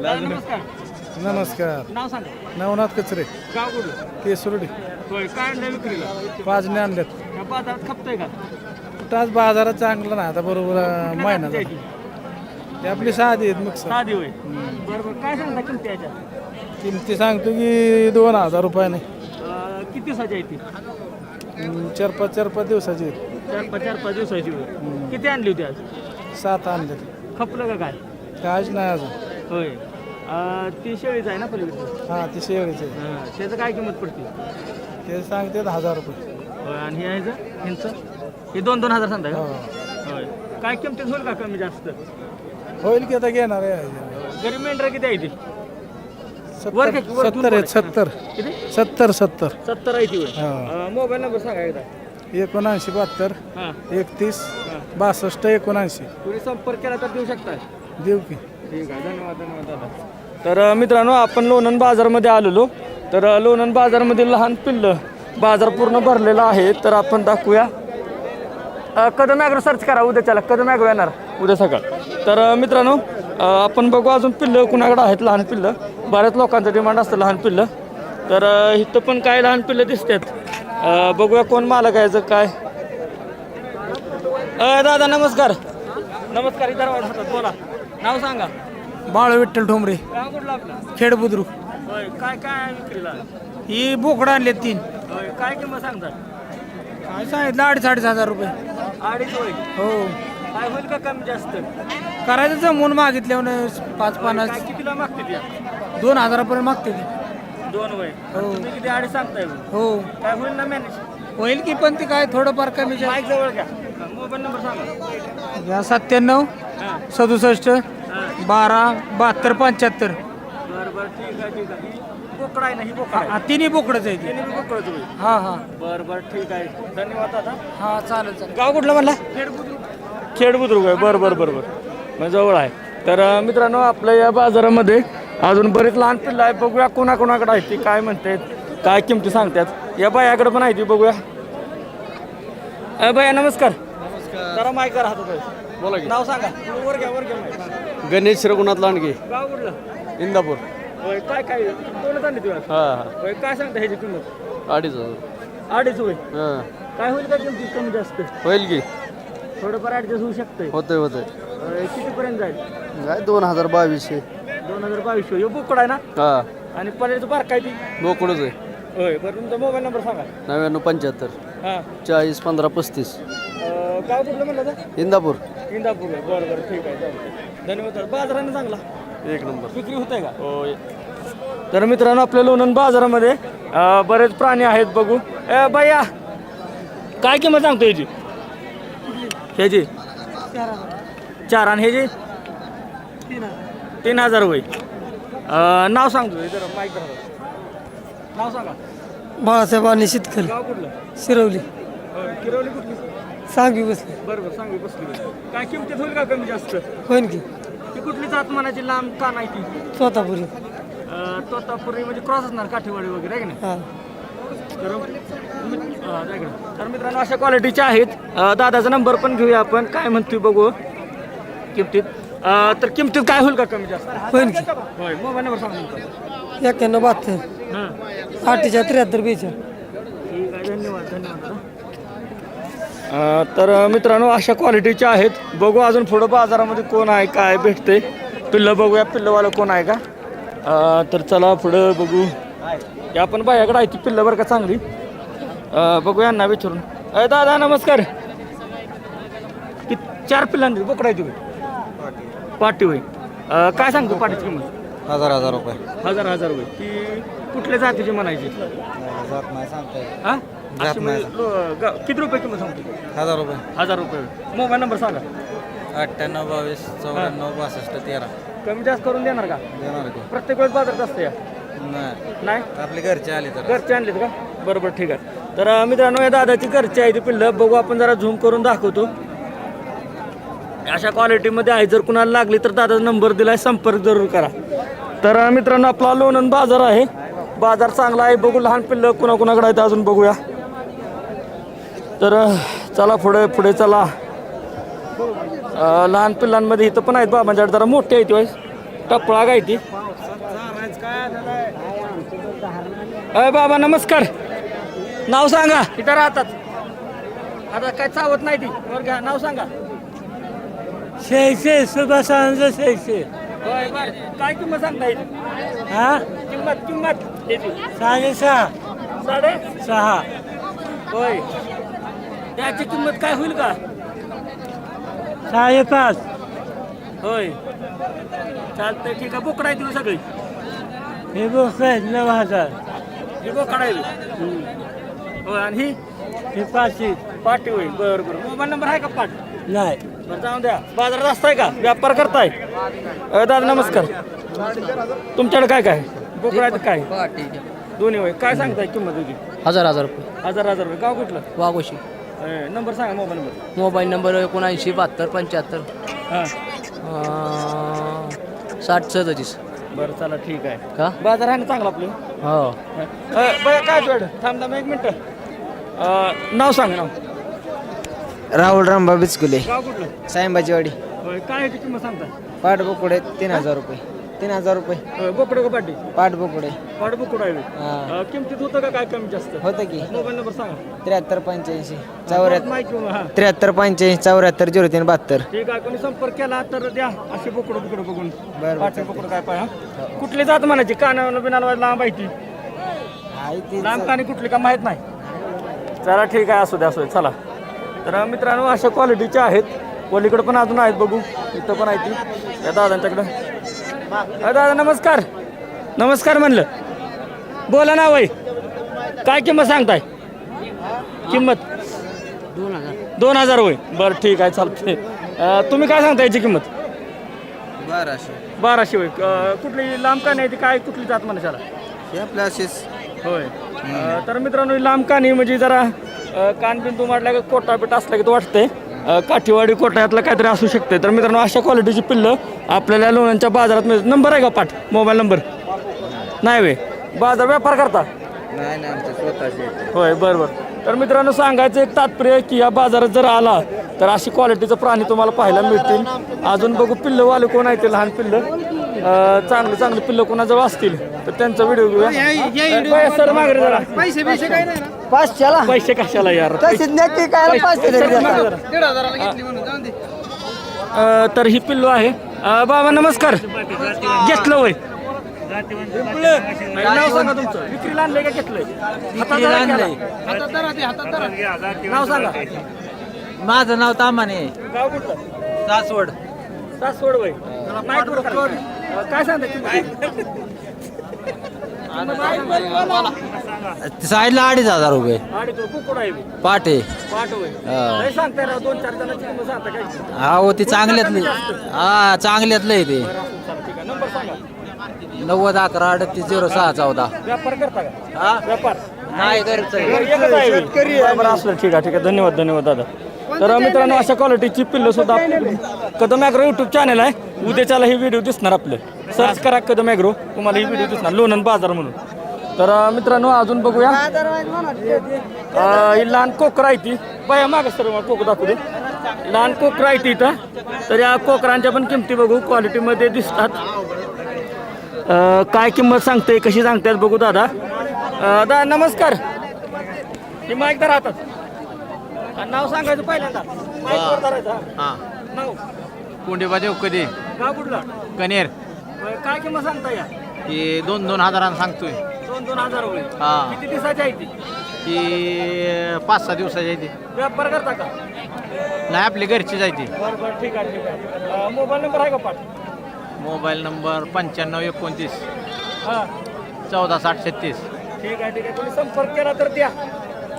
नमस्कार. नमस्कार. नाव सांगा. नवनाथ कचरे. गाव कुठलं? केसुर्डी. होय काय आणलं विक्रीला? या बाजारात खपतंय का? कुठं आज बाजारात चांगलं ना आता बरोबर अं, महिना झाला. ते आपली साधी आहेत मिक्सर. साधी होय. बरं बरं काय सांगता किमती याच्या? किमती सांगतो की दोन हजार रुपयाने अं, किती दिवसाची आहे ती? हम्म, चार पाच चार पाच दिवसाची आहेत. चार पाच चार पाच दिवसाची होय. किती आणली होती आज? सात आणलेत. खपलं का काय? काहीच नाही अजून. होय. अं, ती शेळीच आहे ना पलीकडची हां ती शेळीचे हां त्याचं काय किंमत पडते? ते सांगतात हजार रुपये. होय आणि हे आहे ह्याचं? हे दोन दोन हजार सांगता का? हो. होय. काय किमतीत होईल का कमी जास्त? होईल की आता घेणार आहे. गरीब मेंढरा किती आहे ती? वर सत्तर का- वर सत्तर आहेत सत्तर. किती? सत्तर सत्तर. सत्तर आहे ती होय. हा. अं, मोबाईल नंबर सांगा एकदा. एकोणऐंशी बहात्तर हां. एकतीस हां. बासष्ट एकोणऐंशी. तुम्ही संपर्क केला तर देऊ शकता. देऊ की. ठीक आहे धन्यवाद धन्यवाद दादा. तर मित्रांनो आपण लोणंद बाजारमध्ये आलेलो. तर लोणंद बाजारमध्ये लहान पिल्लं बाजार पूर्ण भरलेला आहे. तर आपण दाखवूया. कदम ॲग्रो सर्च करा उद्याच्याला. कदम ॲग्रो येणार उद्या सकाळ. तर मित्रांनो आपण बघू अजून पिल्लं कुणाकडे आहेत लहान पिल्लं. बऱ्याच लोकांचं डिमांड असतं लहान पिल्लं. तर इथं पण काय लहान पिल्लं दिसतात? बघूया कोण मालक आहे काय. अ, दादा नमस्कार. नमस्कार इतर बोला. नाव सांगा. बाळ विठ्ठल ठोंबरे. गाव कुठलं आपलं? खेड बुद्रुक होय काय काय विक्रीला? ही बोकडं आणले तीन. होय काय किंमत सांगतात काय सांगितलं? अडीच अडीच हजार रुपये. अडीच हो. काय होईल का कमी जास्त? करायचं जमून मागितल्यावर पाच पन्नास. काय कितीला मागते त्या दोन हजारापर्यंत मागते ती. दोन होय. हो. तुम्ही किती अडीच सांगताय? हो. काय होईल ना मॅनेज होईल की पण ती काय थोडंफार कमी जास्त. माईक जवळ घ्या. मोबाईल नंबर सांगा. या सत्त्याण्णव. सदुसष्ट बारा बहात्तर पंच्याहत्तर. बरं बरं ठीक आहे ठीक आहे. ही बोकडा आहे ना ही बोकडा आहे? हा, तिन्ही बोकडच आहे ती. बी हा हा. बरं बरं ठीक आहे. धन्यवाद दादा. हा चालेल चालेल. गाव कुठलं म्हणला? खेड बुद्रुक. खेड बुद्रुक आहे. बरं बरं बरं बरं. मग जवळ आहे. तर अं, मित्रांनो आपल्या या बाजारामध्ये अजून बरेच लहान पिल्लं आहे बघूया कोणाकोणाकडे आहे ती काय म्हणतात काय किमती सांगतात. या बायाकडे पण आहे ती बघूया. अ भैया नमस्कार. जरा माईक करा हातात. बोला की. नाव सांगा. वर घ्या वर घ्या. गणेश रघुनाथ लांडगे. गाव कुठलं? इंदापूर. होय काय काय? दोनच आणली तुम्ही हा हा. होय काय सांगता ह्याची किंमत? अडीच हजार. अडीच होय. हा. काय होईल का किमती कमी जास्त? होईल की. थोडंफार ॲडजस्ट होऊ शकतंय. होतंय होतंय. होय, कितीपर्यंत जाईल? काय दोन हजार बावीसशे दोन हजार बावीस हो बोकड आहे ना? हा. आणि पलेचं बार काय ती? बोकडच आहे. होय बरं तुमचा मोबाईल नंबर सांगा. नव्याण्णव पंच्याहत्तर. हां. चाळीस पंधरा पस्तीस. गाव कुठलं म्हणलं तर इंदापूर. इंदापूर. आहे बरं बरं ठीक आहे चालतंय धन्यवाद बाजाराने चांगला? एक नंबर. विक्री होत आहे का? हो तर मित्रांनो आपल्या लोणंद बाजारामध्ये अं, बरेच प्राणी आहेत बघू. ए भैया काय किंमत सांगतो ह्याची? ह्याची? चार आणि ह्याची? तीन हजार अं, नाव सांगतो हे जरा माईक धरा. नाव सांगा. बाळासाहेब आणि शेतकरी. गाव कुठलं? शिरवली. किरवली कुठली? सांगवी बसली. बरं बरं सांगू बसली काय किमतीत होईल का कमी जास्त? होईन की. ती कुठली जात म्हणायची लांब का नाही ती? स्वतःपुरी अं, तोतापुरी म्हणजे क्रॉस असणार काठीवाडी वगैरे आहे की नाही? हा. तर इकडं. मित्रांनो अशा क्वालिटीच्या आहेत. अं, दादाचा नंबर पण घेऊया आपण. काय म्हणतोय बघू. किमतीत. अं, तर किमतीत काय होईल का कमी जास्त? होईन की. होय मोबाईल नंबर सांगा. एक्क्याण्णव बहात्तर. हां. त्र्याहत्तर बेचाळ ठीक आहे धन्यवाद धन्यवाद दादा. अं, तर मित्रांनो अशा क्वालिटीच्या आहेत. बघू अजून पुढं बाजारामध्ये कोण आहे काय भेटते. पिल्लं बघूया पिल्लंवालं कोण आहे का? अं, तर चला पुढं बघू. हे आपण बायाकडे आहे ती पिल्लं बरं का चांगली. अं, बघूया यांना विचारून. अय दादा नमस्कार. कि चार पिल्लांनी बोकडा आहे तुम्ही पाटी होय. अं, काय सांगतो पाटीची किंमत? हजार हजार रुपये. हजार हजार होय. ती कुठल्या जातीची म्हणायची? जात नाही सांगता हा? अशी म्हणजे लो- गा- किती रुपये किंमत सांगतो? हजार रुपये. हजार रुपये. मोबाईल नंबर सांगा. अठ्ठ्याण्णव बावीस चौऱ्याण्णव बासष्ट तेरा. कमी जास्त करून देणार का? देणार की. प्रत्येक वेळेस बाजारात असतं या? नाही. नाही? आपले घरचे आले तर. घरचे आणलेत का? बरोबर ठीक आहे. तर अं, मित्रांनो या दादाची घरची आहे ती पिल्लं. बघू आपण जरा झूम करून दाखवतो. अशा क्वालिटीमध्ये आहे. जर कुणाला लागली तर दादाचा नंबर दिलाय. संपर्क जरूर करा. तर अं, मित्रांनो आपला लोणंद बाजार आहे. बाजार चांगला आहे. बघू लहान पिल्लं कुणाकुणाकडे आहेत अजून बघूया. तर चला पुढे पुढे चला. लहान पिल्लांमध्ये इथं पण आहेत बाबांच्याकडे जरा मोठे आहेत होय. टपळा काय ती. अय बाबा नमस्कार. नाव सांगा. इथं राहतात. आता काय चावत नाही ती. वर घ्या नाव सांगा. सुभाषांच शेळशे. होय बर. काय किंमत सांगता येईल हा? किंमत किंमत. याची साडेसहा साडे? सहा. होय. त्याची किंमत काय होईल का? साडेपाच होय. चालतंय ठीक आहे. बोकडा आहे तुम्ही सगळी? हे बघ नऊ हजार. ही बोकडा आहे होय आणि ही? हे पाचशे. पाटी होईल. बरं बरं. मोबाईल नंबर आहे का पाठ? नाही. बरं जाऊन द्या. बाजारात असताय का? व्यापार करताय? अ, दादा नमस्कार. तुमच्याकडे काय काय? बोकडाचं काय? दोन्ही होय. काय सांगताय किंमत तुझी? हजार हजार रुपये. हजार हजार रुपये. गाव कुठलं? वाघोशी. अ, नंबर सांगा मोबाईल नंबर. मोबाईल नंबर एकोणऐंशी बहात्तर पंच्याहत्तर. हां. साठ सदतीस. बरं चला ठीक आहे. का? बाजार आहे ना चांगला आपलं? हो. अ, बरं काय वेळ थांब थांब एक मिनटं. अ, नाव सांग नाव राहुल रामबा बिचकुले. गाव कुठलं? होय काय याची किंमत सांगताय? पाठ बोकुडे तीन हजार रुपये. तीन हजार रुपये. बोकडं का पाटी? पाठ बोकुडे. पाट बोकडं आहे. हा. अ, किमतीत होतं का? काय कमी जास्त? होतं की. मोबाईल नंबर सांगा. त्र्याहत्तर पंच्याऐंशी. चौऱ्याहत्तर माहिती हां. त्र्याहत्तर पंच्याऐंशी चौऱ्याहत्तर झिरो तीन बहात्तर. ठीक आहे कोणी संपर्क केला तर द्या. असे बोकडं बोकडं बघून. बरं, पाठी बोकडं काय पाय हा? कुठली जात म्हणायची? कानावर बिनाला लांब आहे ती. आहे ती. लांब कानी कुठली का माहीत नाही. चला ठीक आहे असू द्या असू द्या. चला. तर मित्रांनो अशा क्वालिटीच्या आहेत. पलीकडे पण अजून आहेत बघू. इथं पण आहे ती. त्या दादांच्याकडं. अ, दादा नमस्कार. नमस्कार म्हणलं. बोला ना वय. काय किंमत सांगताय? किंमत? दोन हजार होय बरं ठीक आहे चालतंय. अ, तुम्ही काय सांगता याची किंमत? बाराशे. बाराशे होय अ, कुठली लांब का नाही ती? काय कुठली जात मनुष्याला हे आपल्या असेच. होय. अ, तर मित्रांनो ही लांब कानी म्हणजे जरा कानबिंदू मारल्या का कोटा बिटा असला की तो वाटतंय. काठीवाडी कोटा यातलं काहीतरी असू शकते. तर मित्रांनो अशा क्वालिटीची पिल्लं आपल्याला लोणांच्या बाजारात मिळतात. नंबर आहे का पाठ? मोबाईल नंबर नाही वे बाजार व्यापार करता? नाही नाही आमचे स्वतःचे होय बरं बरं. तर मित्रांनो सांगायचं एक तात्पर्य आहे की या बाजारात जर आला तर अशी क्वालिटीचं प्राणी तुम्हाला पाहायला मिळतील. अजून बघू पिल्लंवाले कोण आहे ते लहान पिल्लं. अं, चांगले चांगले पिल्लं कोणाजवळ असतील तर त्यांचा व्हिडिओ घेऊया. सर मागरे जरा. पैसे पैसे काय नाही पाचशेला पैसे कशाला यार? तशीच नक्की काय पाचशे सर, तरी. अं, ही पिल्लू आहे. अं, बाबा नमस्कार. घेतलं वय. नाव सांगा तुमचं. विक्रीला आणलंय का घेतलंय? हातात जरा घ्या. नाव सांगा. माझं नाव तामाने गाव कुठलं? सासवड. सासवड वय. काय सांगता किंमत? साईडला अडीच हजार रुपये. पाटे हा. हा ते चांगल्यातलं. हा चांगल्यातलं आहे. ते नव्वद अकरा अडतीस झिरो सहा चौदा. व्यापार करता का? हा? व्यापार? नाही असलं ठीक आहे ठीक आहे. धन्यवाद धन्यवाद दादा. तर मित्रांनो अशा क्वालिटीची पिल्लं सुद्धा कदम ॲग्रो युट्यूब चॅनल आहे. उद्याच्याला ही व्हिडिओ दिसणार आपलं. सर्च करा कदम ॲग्रो. तुम्हाला ही व्हिडिओ दिसणार. लोणंद बाजार म्हणून. तर अं, मित्रांनो अजून बघूया. अं, ही लहान कोकरा आहे ती. बाया मागं सर मला कोक दाखवू दे. लहान कोकरा आहे ती इथं. तर या कोकरांच्या पण किमती बघू. क्वालिटीमध्ये दिसतात. अं, काय किंमत सांगते कशी सांगतात बघू दादा. अं, दादा नमस्कार. ही माईक तर राहतात आणि नाव सांगायचं पहिल्यांदा. माईकवर धरायचं, हा. नाव. कोंडीबा देव कधी? गाव कुठला? कनेर. काय किंमत सांगता या? ही दोन दोन हजारानं सांगतोय. दोन दोन हजार रुपये हा. किती दिवसाची आहे ती? ही पाच सहा दिवसाची आहे ती. व्यापार करता का? नाही आपली घरचीच आहे ती. बरं बरं. ठीक आहे ठीक आहे. अं, मोबाईल नंबर आहे का पाठ? मोबाईल नंबर पंच्याण्णव एकोणतीस. हां. चौदा साठ छत्तीस. ठीक आहे ठीक आहे. तुम्ही संपर्क केला तर द्या.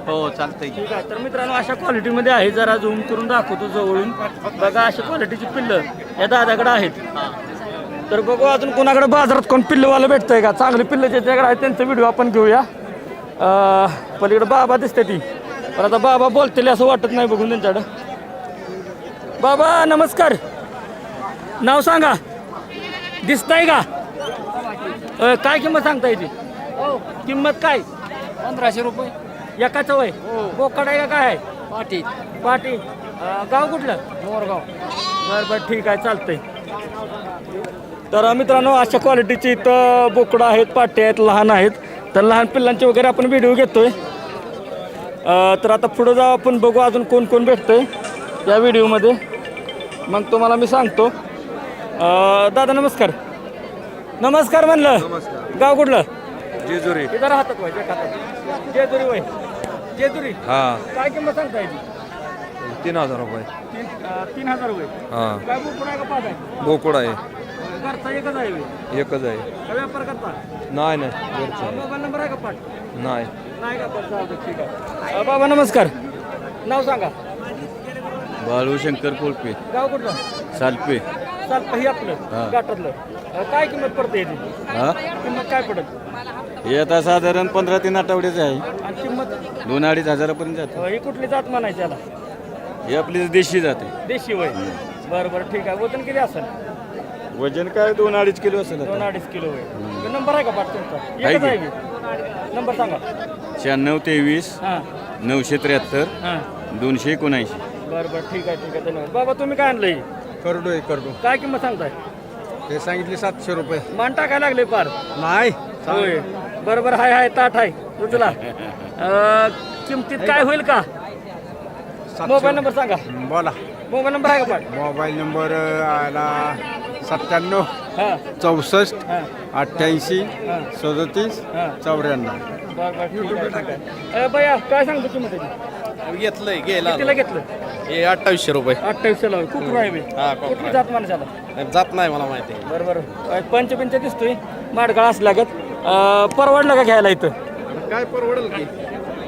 हो चालतंय. की ठीक आहे. तर मित्रांनो अशा क्वालिटीमध्ये आहे. जरा झूम करून दाखवतो जवळून. बघा अशा क्वालिटीची पिल्लं या दादाकडे आहेत. तर बघू अजून कोणाकडे बाजारात कोण पिल्लवाला भेटतंय का? चांगली पिल्लं ज्याच्याकडे आहेत त्यांचा व्हिडिओ आपण घेऊया. पलीकडे बाबा दिसते ती. पण आता बाबा बोलतील असं वाटत नाही बघून त्यांच्याकडं. बाबा नमस्कार. नाव सांगा. दिसतंय का? अं, काय किंमत सांगता याची किंमत काय? पंधराशे रुपये. एकाचं वय? बोकड आहे का काय? आहे पाटी पाटी गाव कुठलं? मोरगाव. बरं बरं ठीक आहे चालतंय. तर मित्रांनो अशा क्वालिटीची इथं बोकडं आहेत पाटे आहेत लहान आहेत. तर लहान पिल्लांचे वगैरे आपण व्हिडिओ घेतोय. तर आता पुढं जाऊ आपण बघू अजून कोण कोण भेटतंय या व्हिडिओमध्ये मग तुम्हाला मी सांगतो. दादा नमस्कार. नमस्कार म्हणलं. गाव कुठलं? जेजुरी. इथं राहतात जेजुरी वय जेजुरी. हा. काय किंमत सांगता याची तीन हजार रुपये. तीन अ, तीन हजार हा. काय बोकड आहे का पाच आहे? बोकुड आहे. करता एकच आहे वय. एकच आहे. का व्यापार करता नाही नाही घरचं आहे. मोबाईल नंबर आहे का पाठ नाही. नाही का पण चालतं ठीक आहे. अ, बाबा नमस्कार. नाव सांगा. बाळू शंकर कोळपे. गाव कुठलं? सालपे. चालतं हे आपलं गाठातलं अ, काय किंमत पडते याची? हा? किंमत काय पडत? हे आता साधारण पंधरा तीन आठवड्याचं आहे. आणि किंमत? दोन अडीच हजारापर्यंत जाते. अ, ही कुठली जात म्हणायची याला? हे आपली देशी जाते देशी वय. बरं बरं ठीक आहे. वजन किती असेल? वजन काय दोन अडीच किलो असेल दोन आता अडीच किलो वय. नंबर आहे का पाठ तुमचा? आहे एकच की. आहे की? नंबर सांगा. शहाण्णव तेवीस हां. नऊशे त्र्याहत्तर हां. दोनशे एकोणऐंशी. बरं बरं ठीक आहे ठीक आहे. धन्यवाद. बाबा तुम्ही काय आणलंय? करडो आहे करडो. काय किंमत सांगताय? हे सांगितले सातशे रुपये. मान टाकायला लागले पार. नाही. होय. बरोबर हाय हाय ताट हाय तुझला अं, किमतीत काय होईल का? मोबाईल नंबर सांगा. बोला. मोबाईल नंबर आहे का मोबाईल नंबर आला सत्त्याण्णव चौसष्ट अठ्ठ्याऐंशी सदतीस चौऱ्याण्णव. बया काय सांगतो किंमत त्याची? घेतलंय गेला कितीला घेतलं? हे अठ्ठावीसशे रुपये. अठ्ठावीसशे लाव कुठून आहे? हा, जात माणसाला जात नाही मला माहिती. बरं बरं. पंच पंच दिसतोय. माडगाळ असं लागत परवडलं का घ्यायला इथं? काय परवडेल की?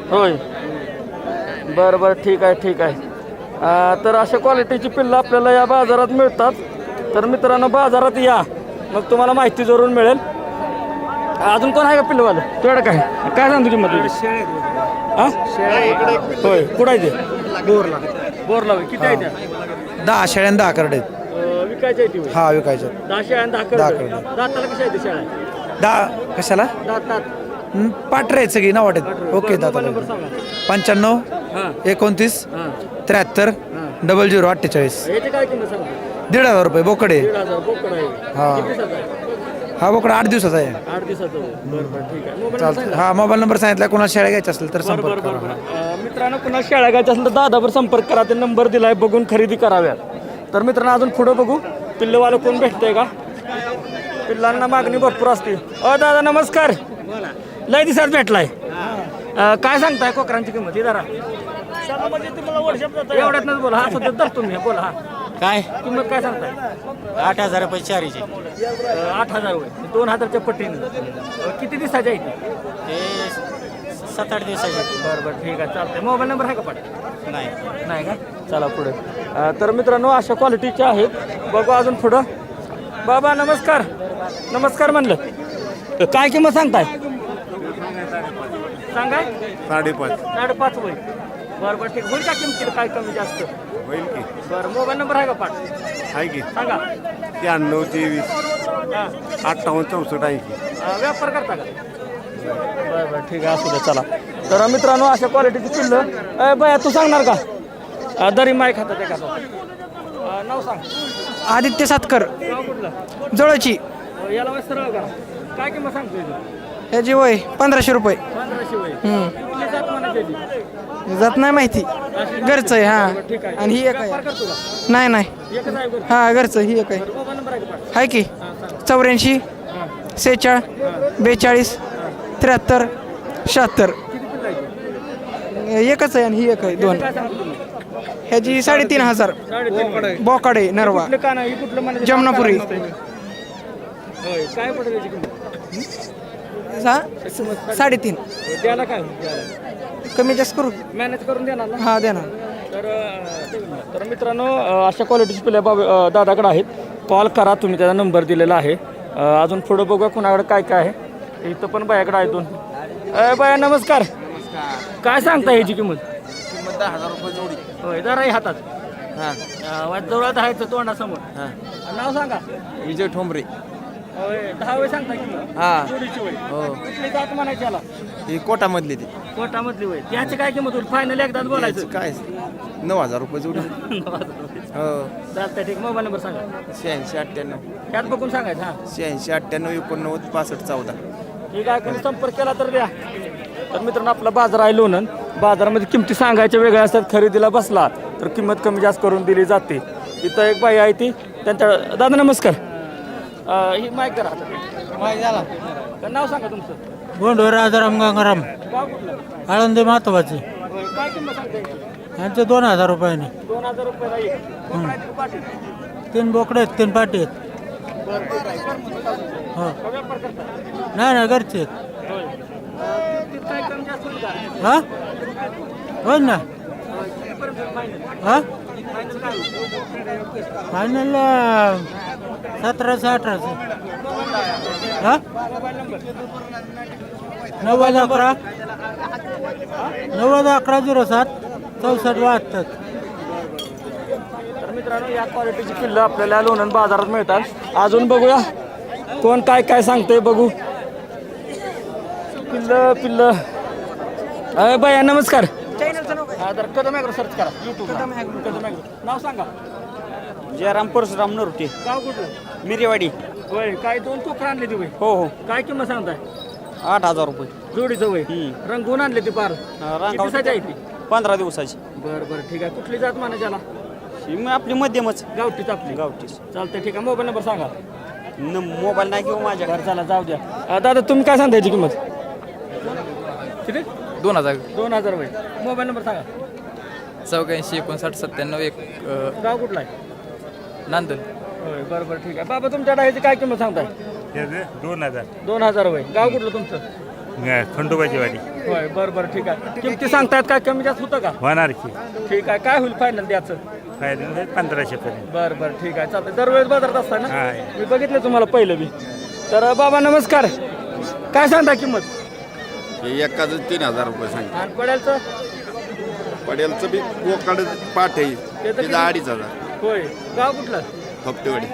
होय. बरं बरं ठीक आहे ठीक आहे. अं, तर अशा क्वालिटीची पिल्लं आपल्याला या बाजारात मिळतात. तर मित्रांनो बाजारात या. मग तुम्हाला माहिती जरूर मिळेल. अजून कोण आहे का पिल्लवालं? तुझ्याकडे काय? काय सांगतो किंमत तुझी? हा होय कुठं आहे ते? बोरला. बोरला होय. किती आहे त्या? दहा शेळ्या दहा करडे अं, विकायच्या आहे ती होय. हा विकायचं दहा शेळ्या आणि दहा दहा करडं. करडं. दाताला कशा आहे शेळ्या? दहा कशाला? दात दात. आहेत सगळी ना वाटेत ओके नंबर दादा सांगा. पंच्याण्णव एकोणतीस त्र्याहत्तर डबल झिरो अठ्ठेचाळीस. याची काय किंमत सांगतो दीड हजार रुपये बोकडे दीड हजार बोकड आहे. हा. किती दिवसाचा आहे? हा बोकडा आठ दिवसाचा आहे. आठ दिवसाचं होय. बरं बरं ठीक आहे. मोबाईल चालतं. हा मोबाईल नंबर सांगितला कोणाला शेळ्या घ्यायच्या असेल तर बरं संपर्क बरं करा. बरं. अं, मित्रांनो पुन्हा शेळ्या घ्यायच्या असेल तर दादावर संपर्क करा. ते नंबर दिलाय बघून खरेदी कराव्या तर मित्रांनो अजून पुढं बघू. पिल्लवालं कोण भेटतंय का? पिल्लांना मागणी भरपूर असते अ दादा नमस्कार. लय दिवसात भेटलाय. अं, काय सांगताय कोकरांची किंमत? ही जरा. एवढ्यात बोला. हा सध्या धर तुम्ही बोला. हा काय? किंमत काय सांगताय? आठ हजार रुपये चारीचे. अं, आठ हजार होय. दोन हजारच्या पट्टीने. अं, किती दिवसाच्या आहे ती सात आठ दिवसाचे. बरं बरं. ठीक आहे. चालतंय. मोबाईल नंबर आहे का पाठ नाही. नाही का? चला पुढे. अं, तर मित्रांनो अशा क्वालिटीच्या आहेत. बघू अजून पुढं. बाबा नमस्कार. नमस्कार म्हणलं. काय किंमत सांगताय? सांगा साडेपाच. साडेपाच होईल बरं बरं ठीक. होईल का किमतीला काय कमी जास्त? होईल की. बरं मोबाईल नंबर आहे का पाठ? आहे की. सांगा. त्र्याण्णव तेवीस हां. अठ्ठावन्न चौसष्ट आहे की. अं, व्यापार करता का? बरं बरं ठीक आहे असू दे चला. तर मित्रांनो अशा क्वालिटीची पिल्लं अय बया तू सांगणार का? अं, दरी माय खातात एखादा अं, नाव सांग. आदित्य सातकर. कुठलं? जवळची. अं, याला करा काय किंमत सांगतोय तू? ह्याची वय पंधराशे रुपये. पंधराशे वय. कुठली जात म्हणायची ती? जात नाही माहिती. घरचं आहे हा. आणि ही एक व्यापार आहे करतो का? नाही नाही. एकच आहे बरं. हा घरचं ही एक आहे. बरं, मोबाईल नंबर आहे का पाठ? आहे की? हां सांग चौऱ्याऐंशी हां. सेहेचाळ बेचाळीस त्र्याहत्तर शहात्तर. किती पिल्लं आहे ती? एकच आहे आणि ही एक आहे दोन. काय सांगतो तुम्ही? ह्याची साडेतीन हजार. साडेतीन. बोकाडे. नरवा. कुठलं का नाही कुठलं म्हणायचं? जमनापुरी. काय पडेल याची किंमत? सा- साडेतीन. द्यायला काय? कमी जास्त करू. मॅनेज करून देणार ना? हा ना तर अं, तर मित्रांनो अं, अशा क्वालिटीचे पिल्ले बाब दादाकडे आहेत. कॉल करा तुम्ही त्याचा नंबर दिलेला आहे. अं, अजून पुढं बघूया कुणाकडे काय काय आहे. इथं पण बायाकडे आहे दोन. अय बाया नमस्कार. काय सांगता ह्याची किंमत? किंमत दहा हजार रुपये जोडी. होय जरा आहे हातात. हा. जवळात आहे तर तोंडासमोर. नाव सांगा. विजय ठोंबरे. दहा वय सांगता हा. जोडीची वय. हो. कुठली जात म्हणायची याला? ही कोटामधली ती. कोटामधली वय. त्याची काय किंमत होईल? फायनल एकदाच बोलायचं. काय? नऊ हजार रुपये जोडी. हो. चालतंय ठीक. मोबाईल नंबर सांगा. शहाऐंशी अठ्ठ्याण्णव. त्यात बघून सांगायचं हा. शहाऐंशी अठ्ठ्याण्णव एकोणनव्वद पासष्ट चौदा. ठीक आहे कोणी संपर्क केला तर द्या. तर मित्रांनो आपला बाजार आहे लोणन बाजारामध्ये किमती सांगायच्या वेगळ्या असतात. खरेदीला बसला तर किंमत कमी जास्त करून दिली जाते. इथं एक बाई आहे ती. त्यांच्या दादा नमस्कार. अं, ही माईक करा तर नाव सांगा तुमचं गोंडवर राजाराम गंगाराम गाव कुठलं आळंदी महत्त्वाचे होय, काय किंमत सांगता याची? दोन हजार रुपयाने दोन हजार का पाटील? तीन बोकडे आहेत तीन पाटी आहेत बरं. कर? हो का व्यापार करता? नाही नाही घरचे आहेत होय. अं, किती काय कमी जास्त होईल का? हा होय ना होय, कितीपर्यंत final? हा होईल? फायनल uh, सतराशे अठराशे. हा? नव्वद अकरा. नव्वद अकरा झिरो सात चौसष्ट बहात्तर. तर मित्रांनो या क्वालिटीची पिल्लं आपल्याला लोणंद बाजारात मिळतात. अजून बघूया कोण काय काय सांगतंय बघू. पिल्लं पिल्लं. अय बाया नमस्कार. तर कदम ॲग्रो सर्च करा. यूट्यूब कदम ॲग्रो नाव सांगा. जयराम परशुराम नरटे. गाव कुठलं? मिरेवाडी. होय काय दोन कोकर आणले ती हो हो. काय किंमत सांगताय? आठ हजार रुपये. जोडीचं वय. रंगवून आणले ती पार? आहे ती? पंधरा दिवसाची. बरं बरं ठीक आहे. कुठली जात म्हणा त्याला ही मग आपली मध्यमच. गावठीच आपली. गावठीच. चालतंय ठीक आहे. मोबाईल नंबर सांगा. न मोबाईल नाही घेऊ माझ्या बरं चला जाऊ द्या. अं, दादा तुम्ही काय सांगता याची किंमत? किती? दोन हजार. दोन हजार वय मोबाईल नंबर सांगा. चौऱ्याऐंशी एकोणसाठ सत्त्याण्णव एक गाव कुठला आहे? नांदल होय बरं बरं ठीक आहे. बाबा तुमच्या डायची काय किंमत सांगताय? दोन हजार. दोन हजार वय गाव कुठलं तुमचं? खंडोबाची वाडी. होय बरं बरं ठीक आहे. किमती सांगतायत काय कमी जास्त होतं का? होणार की ठीक आहे. काय होईल फायनल द्याचं? फायदा पंधराशे पर्यंत. बरं बरं ठीक आहे. चालतंय. दरवेळेस बाजारात असता ना? हा मी बघितलं तुम्हाला पहिलं बी. तर बाबा नमस्कार. काय सांगता किंमत? एकाच तीन हजार रुपये सांगितलं आणि पडेलचं? बी बोकाड पाठ. आहे? त्याचं अडीच हजार. होय. गाव कुठलं? हप्तेवाडी